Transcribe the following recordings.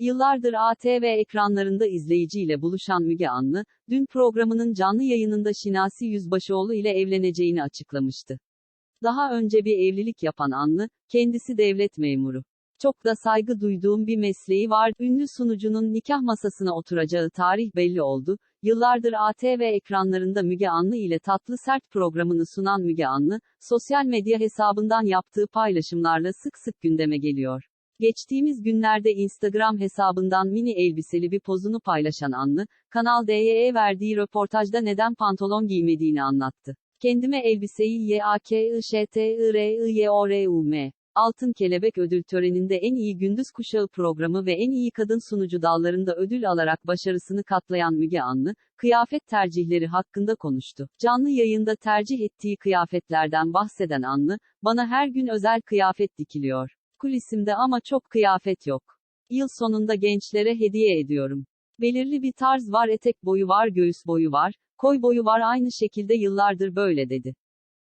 Yıllardır ATV ekranlarında izleyiciyle buluşan Müge Anlı, dün programının canlı yayınında Şinasi Yüzbaşıoğlu ile evleneceğini açıklamıştı. Daha önce bir evlilik yapan Anlı, kendisi devlet memuru. Çok da saygı duyduğum bir mesleği var. Ünlü sunucunun nikah masasına oturacağı tarih belli oldu. Yıllardır ATV ekranlarında Müge Anlı ile Tatlı Sert programını sunan Müge Anlı, sosyal medya hesabından yaptığı paylaşımlarla sık sık gündeme geliyor. Geçtiğimiz günlerde Instagram hesabından mini elbiseli bir pozunu paylaşan Anlı, Kanal D'ye verdiği röportajda neden pantolon giymediğini anlattı. Kendime elbiseyi Y-A-K-I-Ş-T-I-R-I-Y-O-R-U-M. Altın Kelebek ödül töreninde en iyi gündüz kuşağı programı ve en iyi kadın sunucu dallarında ödül alarak başarısını katlayan Müge Anlı, kıyafet tercihleri hakkında konuştu. Canlı yayında tercih ettiği kıyafetlerden bahseden Anlı, bana her gün özel kıyafet dikiliyor. Kulisimde ama çok kıyafet yok. Yıl sonunda gençlere hediye ediyorum. Belirli bir tarz var etek boyu var göğüs boyu var, koy boyu var aynı şekilde yıllardır böyle dedi.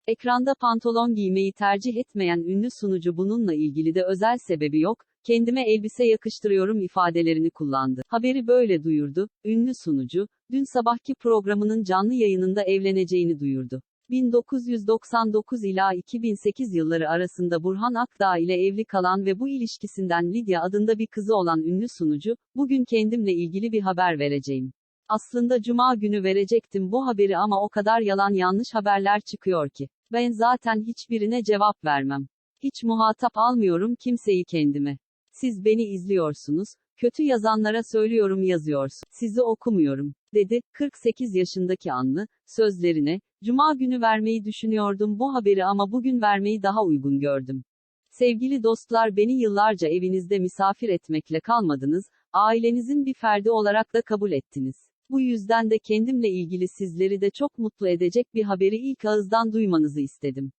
Ekranda pantolon giymeyi tercih etmeyen ünlü sunucu bununla ilgili de özel sebebi yok, kendime elbise yakıştırıyorum ifadelerini kullandı. Haberi böyle duyurdu, ünlü sunucu, dün sabahki programının canlı yayınında evleneceğini duyurdu. 1999 ila 2008 yılları arasında Burhan Akdağ ile evli kalan ve bu ilişkisinden Lidya adında bir kızı olan ünlü sunucu, bugün kendimle ilgili bir haber vereceğim. Aslında cuma günü verecektim bu haberi ama o kadar yalan yanlış haberler çıkıyor ki. Ben zaten hiçbirine cevap vermem. Hiç muhatap almıyorum kimseyi kendime. Siz beni izliyorsunuz, kötü yazanlara söylüyorum yazıyorsun. Sizi okumuyorum, dedi, 48 yaşındaki Anlı, sözlerine, Cuma günü vermeyi düşünüyordum bu haberi ama bugün vermeyi daha uygun gördüm. Sevgili dostlar beni yıllarca evinizde misafir etmekle kalmadınız, ailenizin bir ferdi olarak da kabul ettiniz. Bu yüzden de kendimle ilgili sizleri de çok mutlu edecek bir haberi ilk ağızdan duymanızı istedim.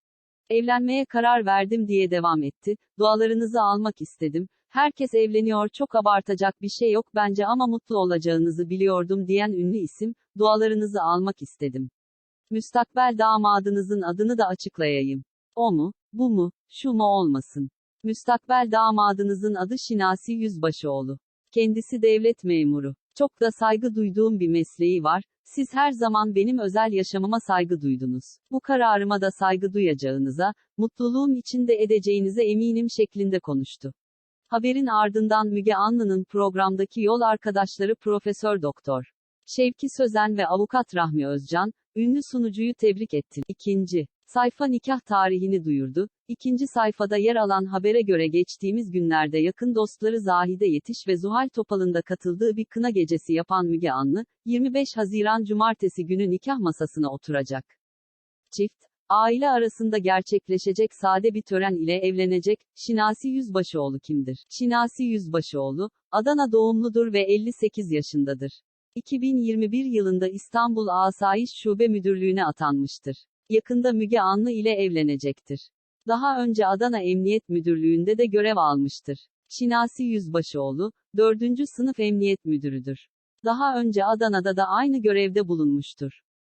Evlenmeye karar verdim diye devam etti. Dualarınızı almak istedim. Herkes evleniyor çok abartacak bir şey yok bence ama mutlu olacağınızı biliyordum diyen ünlü isim, dualarınızı almak istedim. Müstakbel damadınızın adını da açıklayayım. O mu, bu mu, şu mu olmasın. Müstakbel damadınızın adı Şinasi Yüzbaşıoğlu. Kendisi devlet memuru. Çok da saygı duyduğum bir mesleği var. Siz her zaman benim özel yaşamıma saygı duydunuz. Bu kararıma da saygı duyacağınıza, mutluluğum için de edeceğinize eminim şeklinde konuştu. Haberin ardından Müge Anlı'nın programdaki yol arkadaşları Profesör Doktor Şevki Sözen ve avukat Rahmi Özcan, ünlü sunucuyu tebrik etti. İkinci sayfa nikah tarihini duyurdu. İkinci sayfada yer alan habere göre geçtiğimiz günlerde yakın dostları Zahide Yetiş ve Zuhal Topal'ın da katıldığı bir kına gecesi yapan Müge Anlı, 25 Haziran Cumartesi günü nikah masasına oturacak. Çift, aile arasında gerçekleşecek sade bir tören ile evlenecek. Şinasi Yüzbaşıoğlu kimdir? Şinasi Yüzbaşıoğlu, Adana doğumludur ve 58 yaşındadır. 2021 yılında İstanbul Asayiş Şube Müdürlüğü'ne atanmıştır. Yakında Müge Anlı ile evlenecektir. Daha önce Adana Emniyet Müdürlüğü'nde de görev almıştır. Şinasi Yüzbaşıoğlu, 4. sınıf emniyet müdürüdür. Daha önce Adana'da da aynı görevde bulunmuştur.